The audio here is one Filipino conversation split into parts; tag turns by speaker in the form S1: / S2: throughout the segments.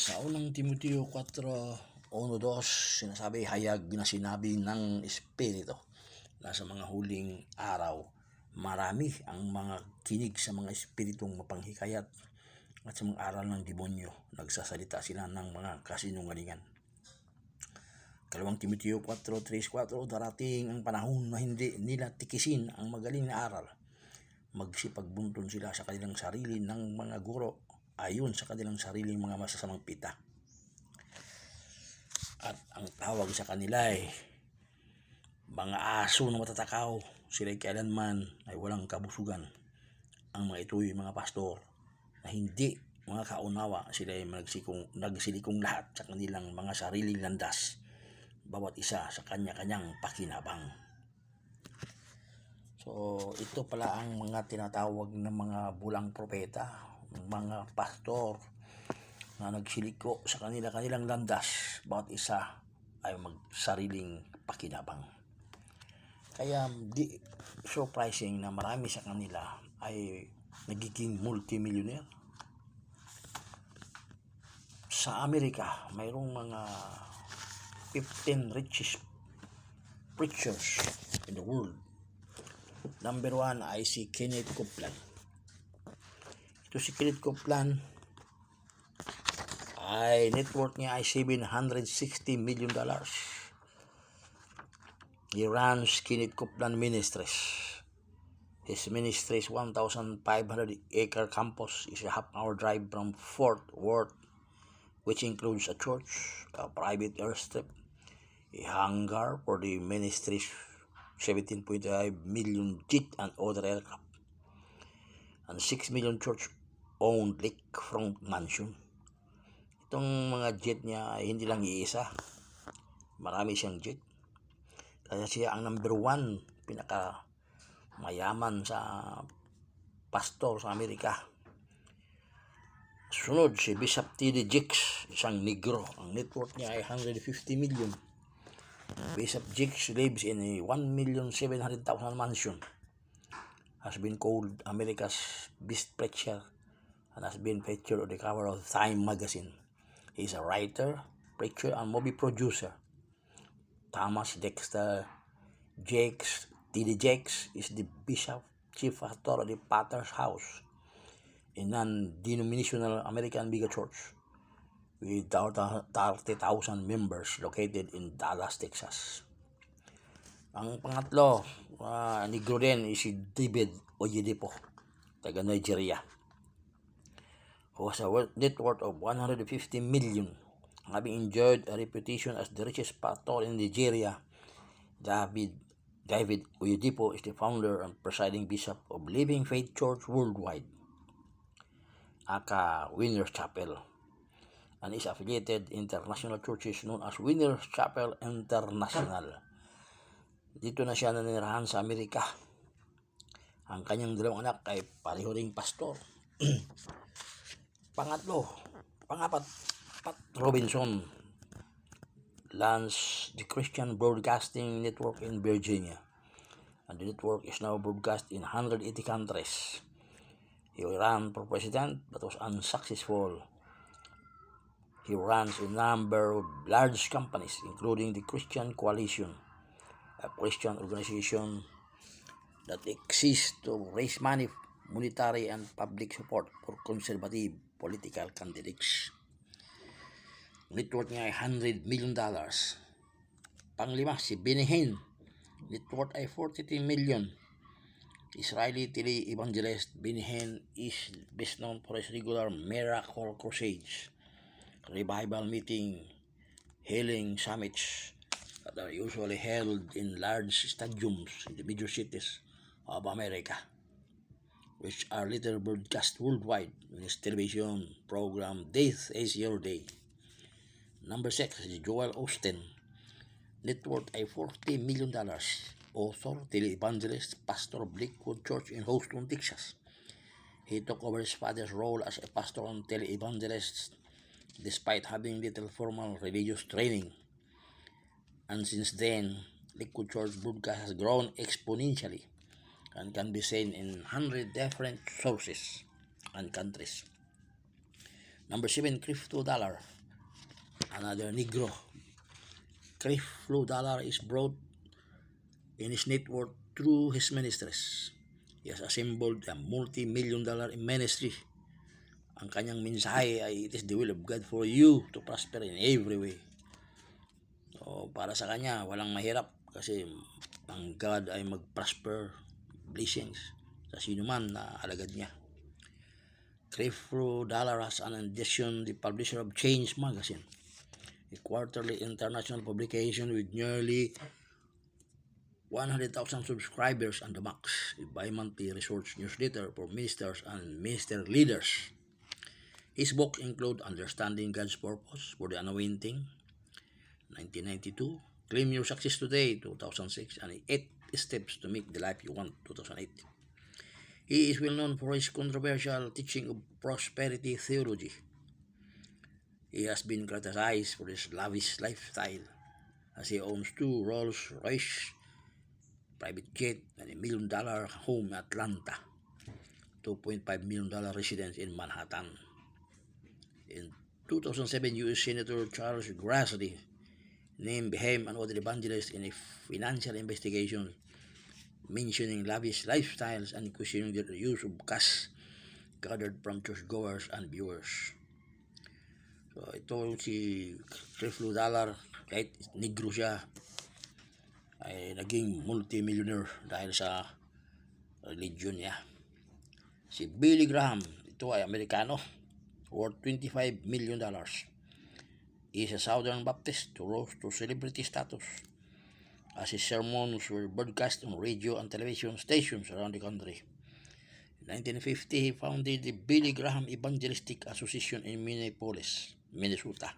S1: Sa unang Timoteo 4, 1, 2, sinasabi, hayag na sinabi ng Espiritu na sa mga huling araw, marami ang mga kinig sa mga espiritong mapanghikayat at sa mga aral ng demonyo, nagsasalita sila ng mga kasinungalingan. Kalawang Timoteo 4, 3, 4, darating ang panahon na hindi nila tikisin ang magaling na aral. Magsipagbunton sila sa kanilang sarili ng mga guro ayon sa kanilang sariling mga masasamang pita. At ang tawag sa kanila ay mga aso na matatakaw. Sila kailanman ay walang kabusugan. Ang mga ito'y mga pastor na hindi mga kaunawa. Sila ay nagsikong, nagsilikong lahat sa kanilang mga sariling landas. Bawat isa sa kanya-kanyang pakinabang. So, ito pala ang mga tinatawag na mga bulang propeta, mga pastor na nagsiliko sa kanila-kanilang landas. Bawat isa ay magsariling pakinabang. Kaya di surprising na marami sa kanila ay nagiging multimillionaire. Sa Amerika, mayroong mga 15 richest preachers in the world. Number one ay si Kenneth Copeland. Ito si Kenneth Copeland ay net worth niya ay 760 million dollars. He runs Kenneth Copeland Ministries. His ministry is 1,500 acre campus is a half hour drive from Fort Worth, which includes a church, a private airstrip, a hangar for the ministry's 17.5 million jet and other aircraft, and 6 million church-owned lakefront mansion. Itong mga jet niya ay hindi lang iisa. Marami siyang jet. Kaya siya ang number one pinaka mayaman sa pastor sa Amerika. Sunod si Bishop T.D. Jakes, isang negro. Ang net worth niya ay 150 million. Bishop Jakes lives in a 1,700,000 mansion. Has been called America's best preacher and has been featured on the cover of Time magazine. He is a writer, preacher, and movie producer. Thomas Dexter Jakes, T.D. Jakes, is the bishop, chief pastor of the Potter's House, a non-denominational American mega church with 30,000 members located in Dallas, Texas. Ang pangatlo, uh, negro din, is si David Oyedepo, taga Nigeria, who has a net worth of 150 million, having enjoyed a reputation as the richest pastor in Nigeria. David David Oyedepo is the founder and presiding bishop of Living Faith Church Worldwide, aka Winners Chapel, and is affiliated international churches known as Winners Chapel International. Dito na siya nanirahan sa Amerika. Ang kanyang dalawang anak ay pareho ring pastor. Pangatlo, pangapat, Pat Robinson launched the Christian Broadcasting Network in Virginia. And the network is now broadcast in 180 countries. He ran for president but was unsuccessful. He runs a number of large companies, including the Christian Coalition, a Christian organization that exists to raise money, monetary, and public support for conservative political candidates. Net worth niya ay 100 million dollars. Panglima, si Benny Hinn. Net worth ay 43 million. Israeli tele-evangelist Benny Hinn is best known for his regular miracle crusades, revival meeting, healing summits that are usually held in large stadiums in the major cities of America, which are later broadcast worldwide in his television program Death is Your Day. Number 6 is Joel Austin. Net worth ay 40 million dollars. Author, televangelist, pastor of Lakewood Church in Houston, Texas. He took over his father's role as a pastor and televangelist despite having little formal religious training. And since then, Lakewood Church broadcast has grown exponentially and can be seen in 100 different sources and countries. Number seven, crypto dollar. Another Negro. Crypto dollar is brought in his net worth through his ministries. He has assembled a multi-million dollar ministry. Ang kanyang mensahe ay, it is the will of God for you to prosper in every way. So, para sa kanya, walang mahirap kasi ang God ay mag-prosper blessings sa sino man na alagad niya. Crefro Dollar has an addition the publisher of Change magazine, a quarterly international publication with nearly 100,000 subscribers on the max, a bi-monthly research newsletter for ministers and minister leaders. His books include Understanding God's Purpose for the Anointing, 1992, Claim Your Success Today, 2006, and 8 Steps to Make the Life You Want, 2008. He is well known for his controversial teaching of prosperity theology. He has been criticized for his lavish lifestyle as he owns two Rolls Royce private jet and a million dollar home in Atlanta, 2.5 million dollar residence in Manhattan. In 2007, U.S. Senator Charles Grassley named him an other evangelist in a financial investigation mentioning lavish lifestyles and questioning the use of cash gathered from churchgoers and viewers. So ito si Creflo Dollar, kahit negro siya, ay naging multimillionaire dahil sa religion niya. Si Billy Graham, ito ay Amerikano, worth 25 million dollars. He is a Southern Baptist who rose to celebrity status as his sermons were broadcast on radio and television stations around the country. In 1950, he founded the Billy Graham Evangelistic Association in Minneapolis, Minnesota.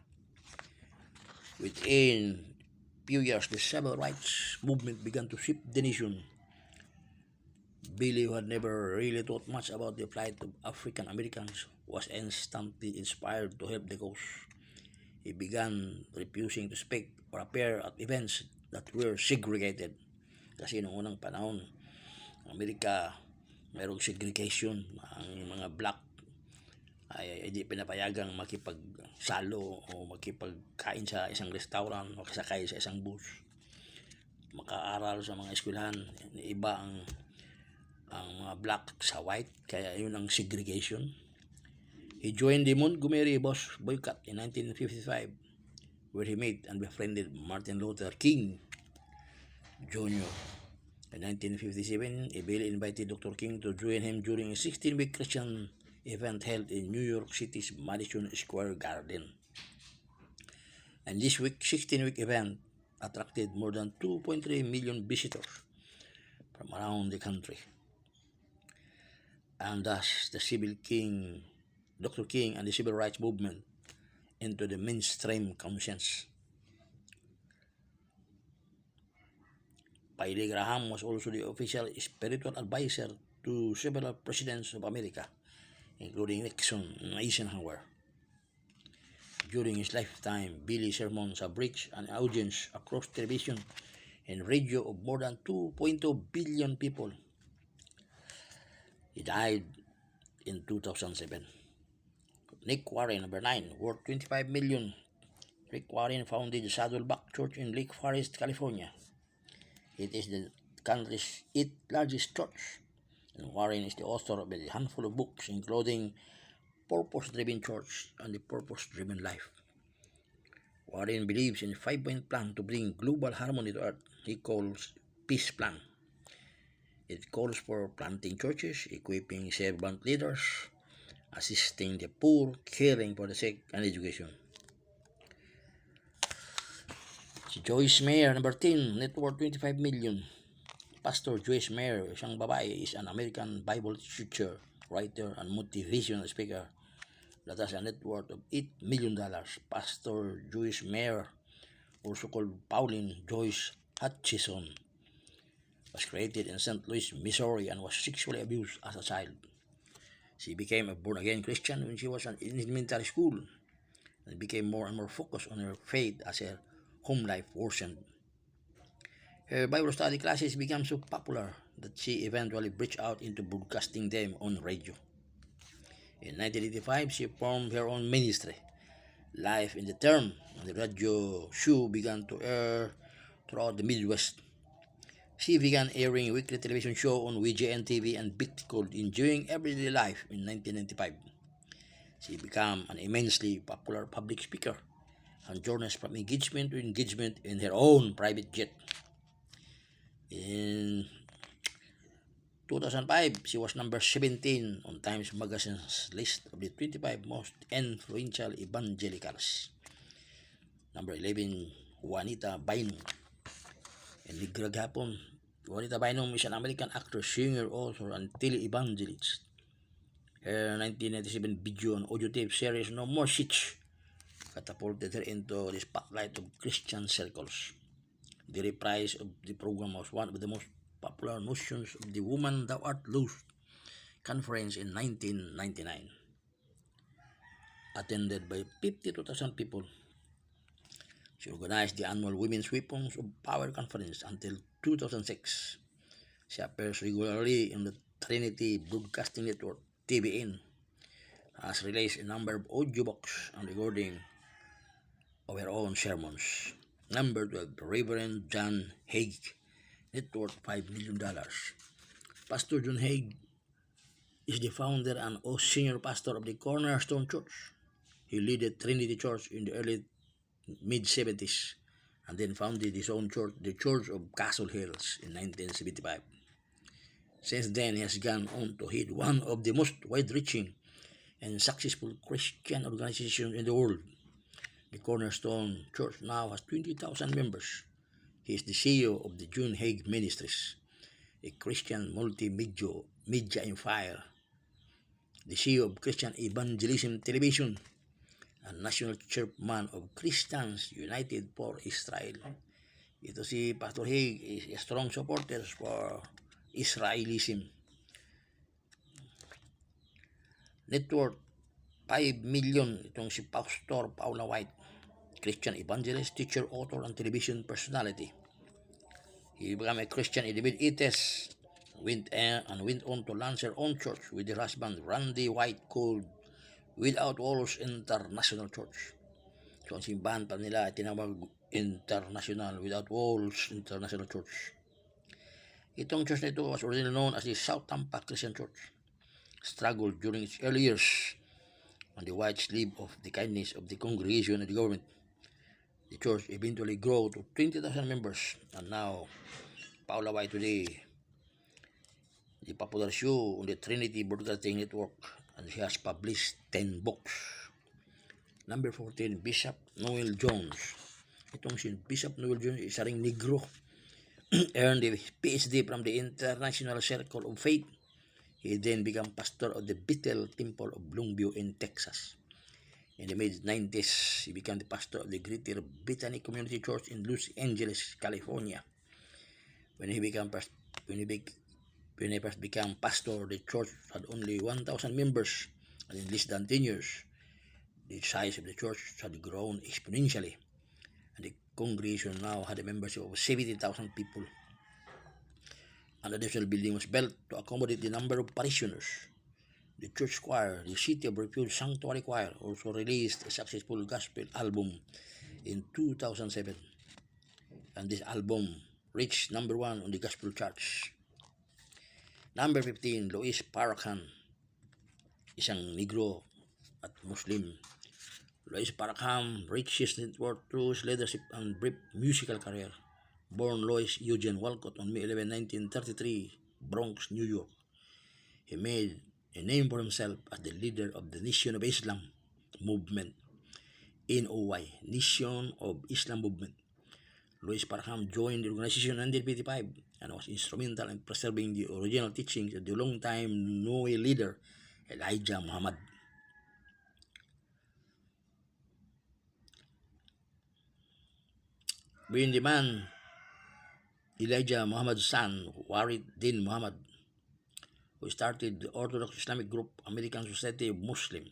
S1: Within a few years, the civil rights movement began to shift the nation. Billy, who had never really thought much about the plight of African Americans, was instantly inspired to help the cause. He began refusing to speak or appear at events that were segregated. Kasi noong unang panahon, Amerika, mayroong segregation. Ang mga black ay hindi pinapayagang makipagsalo o makipagkain sa isang restaurant o kasakay sa isang bus. Makaaral sa mga eskwelahan. Iba ang ang mga black sa white, kaya yun ang segregation. He joined the Montgomery bus boycott in 1955 where he met and befriended Martin Luther King Jr. In 1957, a invited Dr. King to join him during a 16-week Christian event held in New York City's Madison Square Garden. And this week, 16-week event attracted more than 2.3 million visitors from around the country. And thus, the Civil King, Dr. King and the Civil Rights Movement into the mainstream conscience. Billy Graham was also the official spiritual advisor to several presidents of America, including Nixon and Eisenhower. During his lifetime, Billy's sermons have reached an audience across television and radio of more than 2.2 billion people. He died in 2007. Nick Warren, number 9, worth 25 million. Rick Warren founded the Saddleback Church in Lake Forest, California. It is the country's eighth largest church. And Warren is the author of a handful of books, including Purpose Driven Church and the Purpose Driven Life. Warren believes in a five point plan to bring global harmony to earth. He calls Peace Plan. It calls for planting churches, equipping servant leaders, assisting the poor, caring for the sick, and education. Si Joyce Mayer, number 10, net worth 25 million. Pastor Joyce Mayer, isang babae, is an American Bible teacher, writer, and motivational speaker that has a net worth of 8 million dollars. Pastor Joyce Mayer, also called Pauline Joyce Hutchison, was created in St. Louis, Missouri, and was sexually abused as a child. She became a born-again Christian when she was in elementary school and became more and more focused on her faith as her home life worsened. Her Bible study classes became so popular that she eventually branched out into broadcasting them on radio. In 1985, she formed her own ministry, Life in the Term, and the radio show began to air throughout the Midwest. She began airing a weekly television show on WGN TV and Bit called Enjoying Everyday Life in 1995. She became an immensely popular public speaker and journeys from engagement to engagement in her own private jet. In 2005, she was number 17 on Times Magazine's list of the 25 most influential evangelicals. Number 11, Juanita Bynum. And Negra Gapon. Juanita Bynum is an American actress, singer, author, and tele-evangelist. Her 1997 video and audio tape series No More Shits catapulted her into the spotlight of Christian circles. The reprise of the program was one of the most popular notions of the Woman Thou Art Lost conference in 1999. Attended by 52,000 people, she organized the annual Women's Weapons of Power Conference until 2006. She appears regularly in the Trinity Broadcasting Network, TBN, has released a number of audiobooks and recording of her own sermons. Number 12, Reverend John Haig, net worth $5 million. Pastor John Haig is the founder and senior pastor of the Cornerstone Church. He led Trinity Church in the early mid 70s and then founded his own church, the Church of Castle Hills, in 1975. Since then, he has gone on to head one of the most wide-reaching and successful Christian organizations in the world. The Cornerstone Church now has 20,000 members. He is the CEO of the John Haig Ministries, a Christian multimedia media empire, the CEO of Christian Evangelism Television, and national chairman of Christians United for Israel. Ito si Pastor Haig is a strong supporter for Israelism. Network 5 million itong si Pastor Paula White, Christian evangelist, teacher, author, and television personality. He became a Christian in the mid-80s went uh, and went on to launch her own church with her husband Randy White called Without Walls International Church. So ang simbahan pa nila ay tinawag International Without Walls International Church. Itong church na ito was originally known as the South Tampa Christian Church. Struggled during its early years on the wide sleeve of the kindness of the congregation and the government. The church eventually grew to 20,000 members and now Paula White today the popular show on the Trinity Broadcasting Network she has published 10 books. Number 14, Bishop Noel Jones. Itong si Bishop Noel Jones, isa ring negro. Earned a PhD from the International Circle of Faith. He then became pastor of the Bethel Temple of Longview in Texas. In the mid-90s, he became the pastor of the Greater Bethany Community Church in Los Angeles, California. When he became when he bec- when he first became pastor, the church had only 1,000 members, and in less than 10 years, the size of the church had grown exponentially, and the congregation now had a membership of 70,000 people. An additional building was built to accommodate the number of parishioners. The church choir, the City of Refuge Sanctuary Choir, also released a successful gospel album in 2007. And this album reached number one on the gospel charts. Number 15, Luis Farrakhan, isang negro at Muslim. Luis Farrakhan reached his net worth through his leadership and brief musical career. Born Louis Eugene Walcott on May 11, 1933, Bronx, New York. He made a name for himself as the leader of the Nation of Islam movement, NOI, Nation of Islam Movement. Louis Parham joined the organization in 1955 and was instrumental in preserving the original teachings of the longtime NOE leader Elijah Muhammad. Being the man, Elijah Muhammad's son, Warid Din Muhammad, who started the Orthodox Islamic group American Society of Muslim.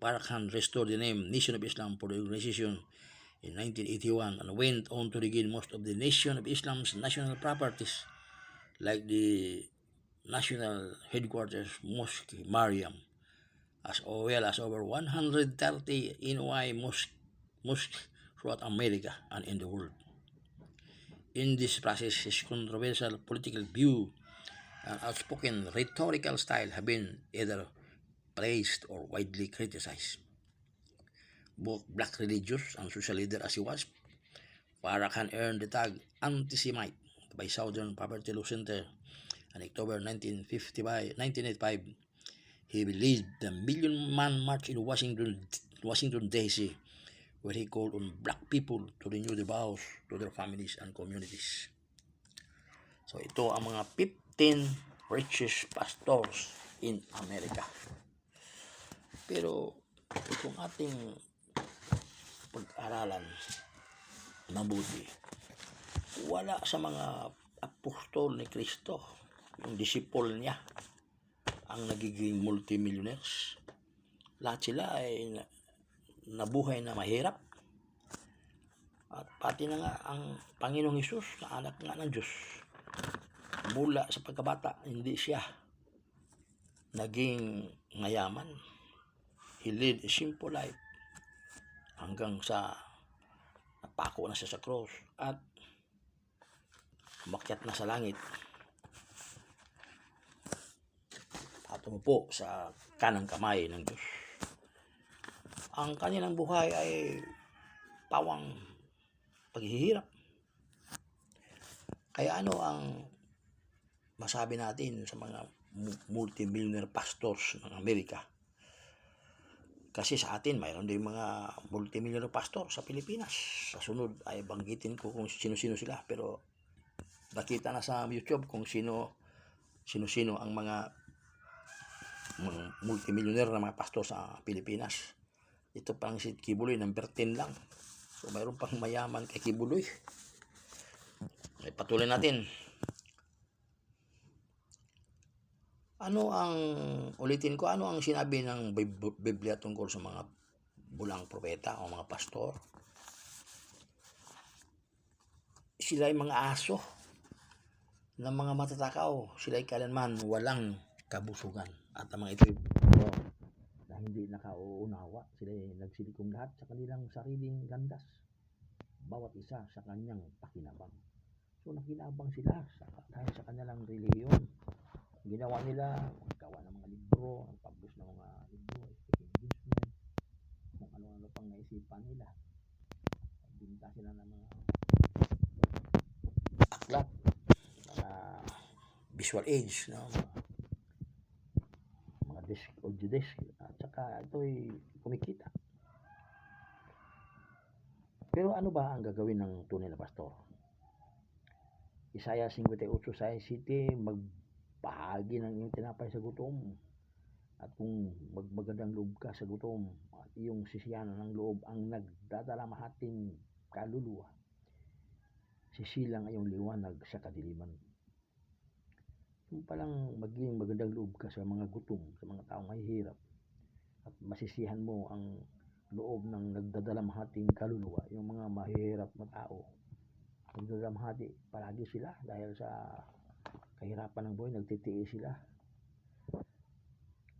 S1: Parakhan restored the name Nation of Islam for the organization in 1981 and went on to regain most of the Nation of Islam's national properties like the national headquarters Mosque Mariam, as well as over 130 NY mosque, mosques throughout America and in the world. In this process, his controversial political view and outspoken rhetorical style have been either praised or widely criticized. Black religious and social leader as he was, Farrakhan earned the tag anti-Semite by Southern Poverty Law Center in October 1955, 1985. He led the Million Man March in Washington, Washington D.C., where he called on black people to renew their vows to their families and communities. So ito ang mga 15 richest pastors in America. Pero kung ating pag-aralan mabuti, wala sa mga apostol ni Kristo, yung disciple niya, ang nagiging multimillionaires. Lahat sila ay na- nabuhay na mahirap. At pati na nga ang Panginoong Hesus na anak nga ng Diyos. Mula sa pagkabata, hindi siya naging mayaman. He lived a simple life hanggang sa napako na siya sa cross at umakyat na sa langit at umupo sa kanang kamay ng Diyos. Ang kanilang buhay ay pawang paghihirap. Kaya ano ang masabi natin sa mga mu- multimillionaire pastors ng Amerika? Kasi sa atin, mayroon din mga multimillionaire pastor sa Pilipinas. Sa sunod ay banggitin ko kung sino-sino sila. Pero nakita na sa YouTube kung sino sino-sino ang mga multimillionaire na mga pastor sa Pilipinas. Ito pang si Kibuloy, number 10 lang. So mayroon pang mayaman kay Kibuloy. Ay, patuloy natin. Ano ang, ulitin ko, ano ang sinabi ng Bib- Biblia tungkol sa mga bulang propeta o mga pastor? Sila ay mga aso ng mga matatakaw. Sila ay kailanman walang kabusugan. At ang mga ito na hindi nakauunawa. Sila ay nagsilikong lahat sa kanilang sariling landas. Bawat isa sa kanyang pakinabang. So nakinabang sila sa, dahil sa kanilang reliyon. Ginawa nila, maggawa ng mga libro, ang publish ng mga libro, speaking engagement, kung ano-ano pang naisipan nila. Binta sila ng mga aklat, mga visual aids, no? mga, mga disk, audio disk, at saka ito'y kumikita. Pero ano ba ang gagawin ng tunay na pastor? Isaiah 58 sa City, magbahagi ng iyong tinapay sa gutom. At kung magmagandang loob ka sa gutom, at iyong sisiyanan ng loob ang nagdadala mahating kaluluwa, sisilang iyong liwanag sa kadiliman. Kung palang maging magandang loob ka sa mga gutom, sa mga taong mahihirap, at masisihan mo ang loob ng nagdadalamhating kaluluwa, yung mga mahihirap na tao. Nagdadalamhati, palagi sila dahil sa kahirapan ng buhay, nagtitiis sila.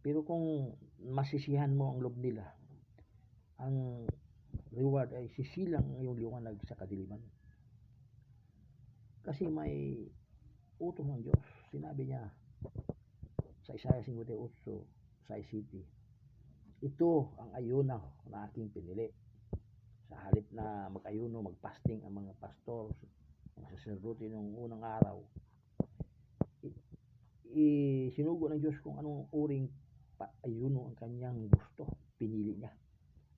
S1: Pero kung masisihan mo ang loob nila, ang reward ay sisilang yung liwanag sa kadiliman. Kasi may utos ng Diyos. Sinabi niya sa Isaiah 58 sa City, ito ang ayuno na aking pinili. Sa halip na mag-ayuno, mag-fasting ang mga pastor, mga saserdote ng unang araw, isinugo ng Diyos kung anong uring pa- ayuno ang kanyang gusto. Pinili niya.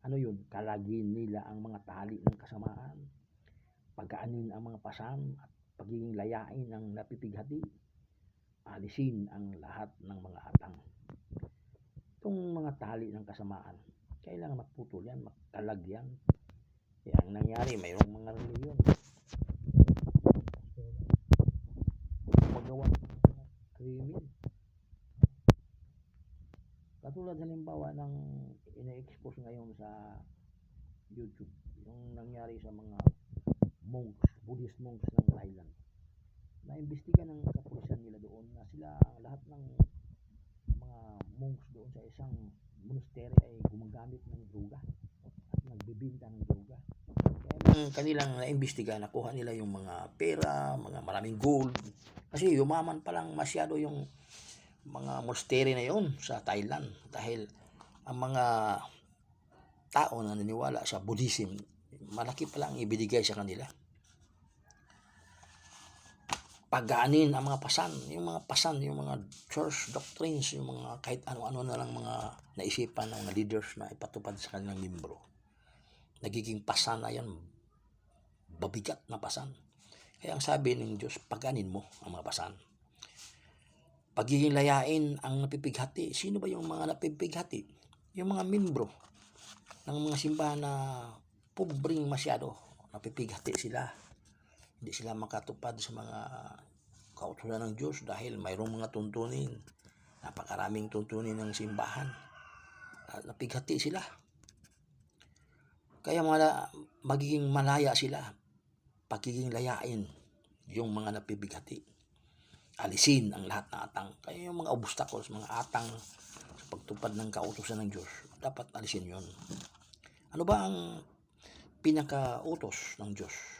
S1: Ano yun? Kalagin nila ang mga tali ng kasamaan, pagkaanin ang mga pasan, at pagiging layain ang napipighati, alisin ang lahat ng mga atang itong mga tali ng kasamaan, kailangan magputol yan, magkalag yan. Kaya ang nangyari, mayroong mga reliyon. Magawa ng mga krimen. Katulad halimbawa ng ina-expose ngayon sa YouTube, yung nangyari sa mga monks, Buddhist monks ng Thailand. naimbestiga ng kapulisan nila doon na sila lahat ng mga monks doon sa isang monastery ay gumagamit ng droga nagbibinta ng droga. Kaya ang kanilang naimbestiga, nakuha nila yung mga pera, mga maraming gold. Kasi yumaman pa lang masyado yung mga monastery na yun sa Thailand dahil ang mga tao na naniniwala sa Buddhism, malaki pa lang ibinigay sa kanila pagaanin ang mga pasan, yung mga pasan, yung mga church doctrines, yung mga kahit ano-ano na lang mga naisipan ng mga leaders na ipatupad sa kanilang membro. Nagiging pasan na yan, babigat na pasan. Kaya ang sabi ng Diyos, paganin mo ang mga pasan. Pagiging layain ang napipighati. Sino ba yung mga napipighati? Yung mga membro ng mga simbahan na pobreng masyado. Napipighati sila hindi sila makatupad sa mga kautusan ng Diyos dahil mayroong mga tuntunin. Napakaraming tuntunin ng simbahan. At napighati sila. Kaya mga, magiging malaya sila. Pagiging layain yung mga napibighati. Alisin ang lahat ng atang. Kaya yung mga obstacles, mga atang sa pagtupad ng kautusan ng Diyos, dapat alisin yon. Ano ba ang pinakautos ng Diyos?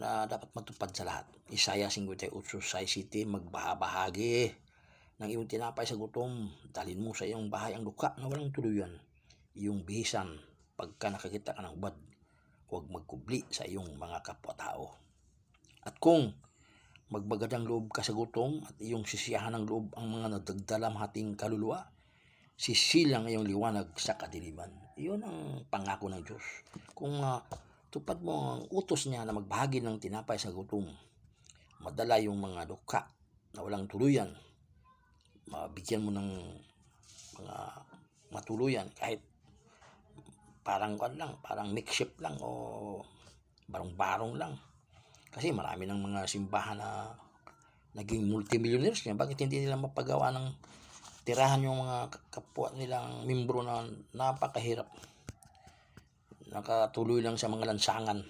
S1: na dapat matupad sa lahat. Isaya 58, Sai City, magbahabahagi ng iyong tinapay sa gutom. Dalhin mo sa iyong bahay ang luka na walang tuluyan. Iyong bihisan pagka nakakita ka ng ubad. Huwag magkubli sa iyong mga kapwa-tao. At kung magbagadang loob ka sa gutom at iyong sisiyahan ng loob ang mga nadagdalam hating kaluluwa, sisilang iyong liwanag sa kadiliman. Iyon ang pangako ng Diyos. Kung uh, tupad mo ang utos niya na magbahagi ng tinapay sa gutom. Madala yung mga duka na walang tuluyan. Mabigyan mo ng mga matuluyan kahit parang kan lang, parang makeshift lang o barong-barong lang. Kasi marami ng mga simbahan na naging multimillionaires niya. Bakit hindi nila mapagawa ng tirahan yung mga kapwa nilang membro na napakahirap nakatuloy lang sa mga lansangan.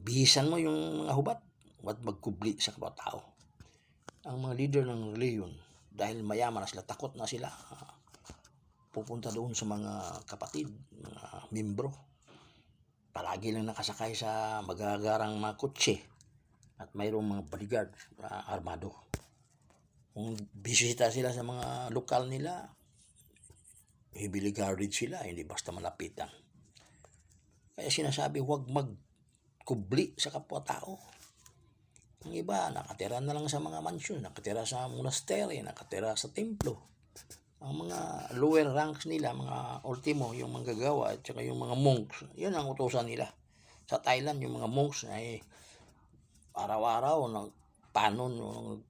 S1: Bihisan mo yung mga hubat, huwag magkubli sa kapwa-tao. Ang mga leader ng reliyon, dahil mayaman na sila, takot na sila, uh, pupunta doon sa mga kapatid, mga membro. Palagi lang nakasakay sa magagarang mga kutse at mayroong mga bodyguard uh, armado. Kung bisita sila sa mga lokal nila, heavily guarded sila, hindi basta malapitan. Kaya sinasabi huwag magkubli sa kapwa-tao. Ang iba, nakatira na lang sa mga mansyon, nakatira sa monastery, nakatira sa templo. Ang mga lower ranks nila, mga ultimo, yung manggagawa at saka yung mga monks, yun ang utosan nila. Sa Thailand, yung mga monks ay araw-araw ng panon, yung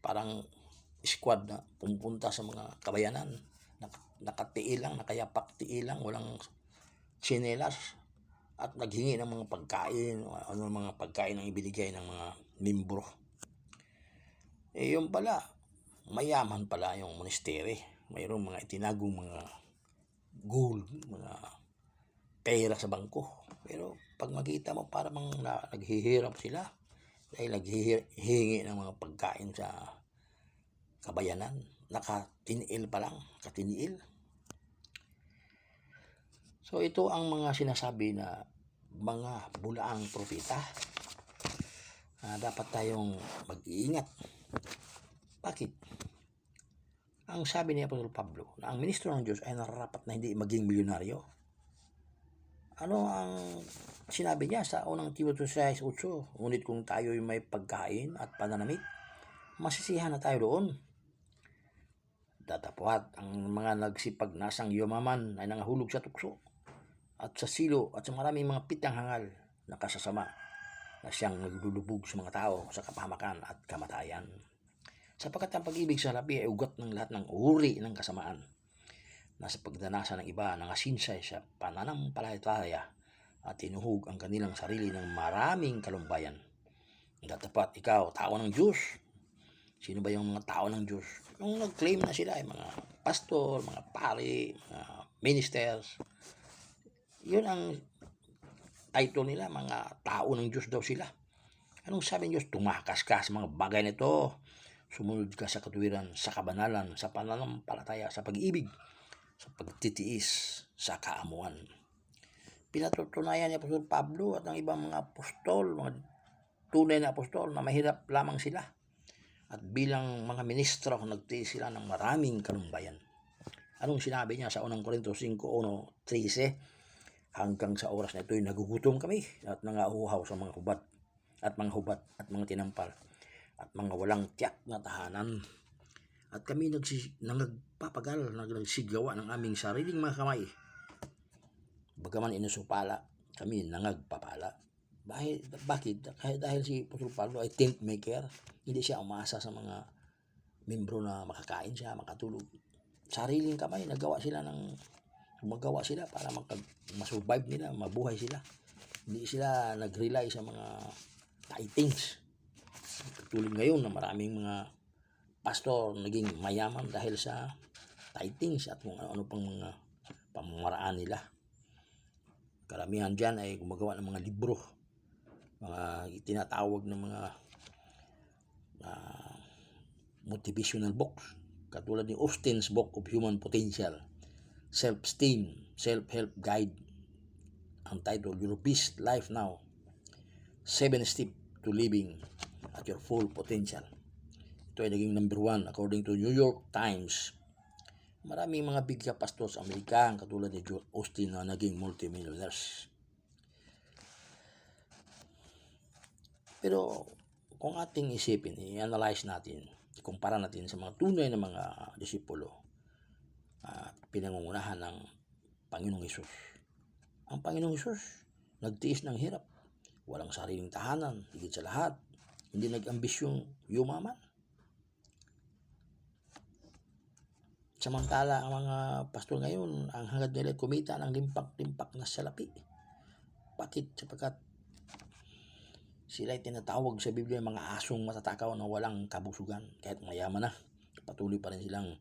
S1: parang squad na pumupunta sa mga kabayanan. Nakatiil lang, nakayapak tiil lang, walang chinelas at naghingi ng mga pagkain, ano mga pagkain ang ibinigay ng mga membro. Eh yung pala, mayaman pala yung monastery. Mayroong mga itinagong mga gold, mga pera sa bangko. Pero pag makita mo para mang na, naghihirap sila dahil naghihingi ng mga pagkain sa kabayanan, nakatiniil pa lang, katiniil. So ito ang mga sinasabi na mga bulaang propeta. Uh, dapat tayong mag-iingat. Bakit? Ang sabi ni Apostol Pablo na ang ministro ng Diyos ay nararapat na hindi maging milyonaryo. Ano ang sinabi niya sa unang Timothy 6.8? Ngunit kung tayo ay may pagkain at pananamit, masisihan na tayo doon. Datapwat, ang mga nagsipag nasang yumaman ay nangahulog sa tukso at sa silo at sa maraming mga pitang hangal na kasasama na siyang naglulubog sa mga tao sa kapahamakan at kamatayan. Sapagkat ang pag-ibig sa labi ay ugat ng lahat ng uri ng kasamaan na sa pagdanasa ng iba ng asinsay sa pananampalataya at tinuhog ang kanilang sarili ng maraming kalumbayan. Datapat ikaw, tao ng Diyos. Sino ba yung mga tao ng Diyos? Yung nag-claim na sila ay mga pastor, mga pari, mga ministers, yun ang title nila, mga tao ng Diyos daw sila. Anong sabi ng Diyos? Tumakas ka sa mga bagay nito. Sumunod ka sa katuwiran, sa kabanalan, sa pananampalataya, sa pag-ibig, sa pagtitiis, sa kaamuan. Pinatutunayan ni Apostol Pablo at ng ibang mga apostol, mga tunay na apostol na mahirap lamang sila. At bilang mga ministro, nagtiis sila ng maraming kalumbayan. Anong sinabi niya sa unang Korinto 5.1.13? Hanggang sa oras na ito'y nagugutom kami at nangahuhaw sa mga hubat at mga hubat at mga tinampal at mga walang tiyak na tahanan. At kami nagsis- nagpapagal, nagsigawa ng aming sariling mga kamay. Bagaman inusupala, kami nangagpapala. Bakit? bakit? Kahit dahil si Apostol Pablo ay tent maker, hindi siya umasa sa mga membro na makakain siya, makatulog. Sariling kamay, nagawa sila ng gumagawa sila para makag masurvive nila, mabuhay sila. Hindi sila nag-rely sa mga titings. Tulad ngayon na maraming mga pastor naging mayaman dahil sa titings at kung ano pang mga pamamaraan nila. Karamihan dyan ay gumagawa ng mga libro, mga tinatawag ng mga ah, motivational books katulad ni Austin's Book of Human Potential, Self-Esteem, Self-Help Guide, ang title, Your Best Life Now, Seven Steps to Living at Your Full Potential. Ito ay naging number one according to New York Times. Maraming mga big pastors Amerikan katulad ni Joel Austin na naging multimillionaires. Pero kung ating isipin, i-analyze natin, ikumpara natin sa mga tunay na mga disipulo at pinangungunahan ng Panginoong Hesus. Ang Panginoong Hesus, nagtiis ng hirap. Walang sariling tahanan, higit sa lahat. Hindi nag-ambisyong yumaman. Samantala, ang mga pastor ngayon, ang hangad nila kumita ng limpak-limpak na salapi. Bakit? Sapagkat sila ay tinatawag sa Biblia mga asong matatakaw na walang kabusugan. Kahit mayaman na, patuloy pa rin silang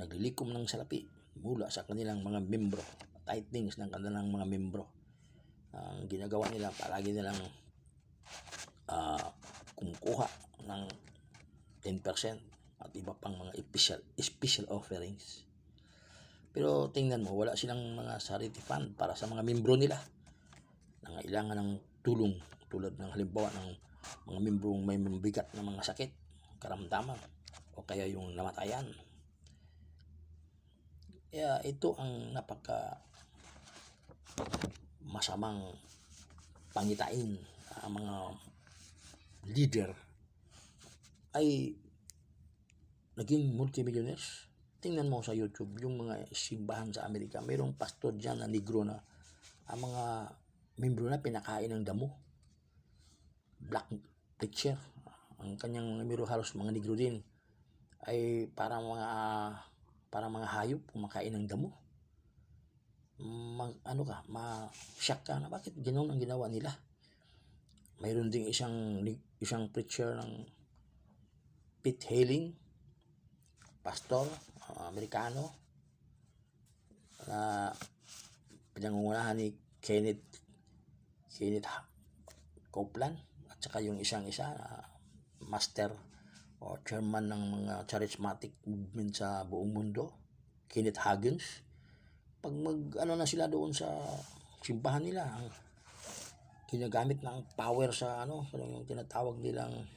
S1: naglilikom ng salapi mula sa kanilang mga membro. Titings ng kanilang mga membro. Ang ginagawa nila, palagi nilang ah, kumukuha ng 10% at iba pang mga special, special offerings. Pero tingnan mo, wala silang mga charity fund para sa mga membro nila. Nangailangan ng tulong tulad ng halimbawa ng mga membrong may mabigat na mga sakit, karamdaman, o kaya yung namatayan. Kaya ito ang napaka masamang pangitain ang mga leader ay naging multimillionaires. Tingnan mo sa YouTube, yung mga simbahan sa Amerika, mayroong pastor dyan na negro na ang mga membro na pinakain ng damo. Black preacher. Ang kanyang membro halos mga negro din ay para mga para mga hayop kumakain ng damo. Mag, ano ka, ma-shock ka na bakit ganoon ang ginawa nila. Mayroon ding isang isang preacher ng Pete Hailing, pastor, uh, Amerikano, na pinangungunahan ni Kenneth Kenneth Copeland at saka yung isang isa na master o chairman ng mga charismatic movement sa buong mundo, Kenneth Huggins. Pag mag ano na sila doon sa simbahan nila, ang ginagamit ng power sa ano, yung tinatawag nilang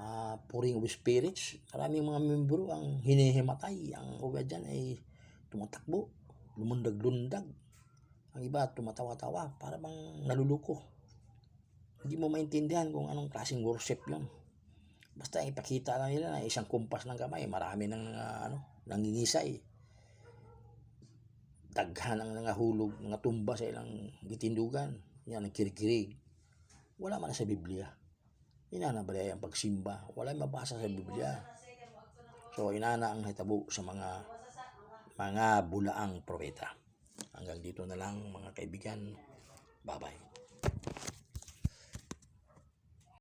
S1: ah pouring with spirits. Maraming mga membro ang hinihimatay. Ang uwa dyan ay tumatakbo, lumundag-lundag. Ang iba tumatawa-tawa para bang naluluko. Hindi mo maintindihan kung anong klaseng worship yun. Basta ipakita lang nila na isang kumpas ng kamay, marami nang ah, ano, nangingisay. Daghan ang nangahulog, mga tumba sa ilang gitindugan. Yan, ang kirikirig. Wala man sa Biblia. Inanabalay ang pagsimba. Wala mabasa sa Biblia. So, inana ang hitabo sa mga mga bulaang propeta. Hanggang dito na lang mga kaibigan. Bye-bye.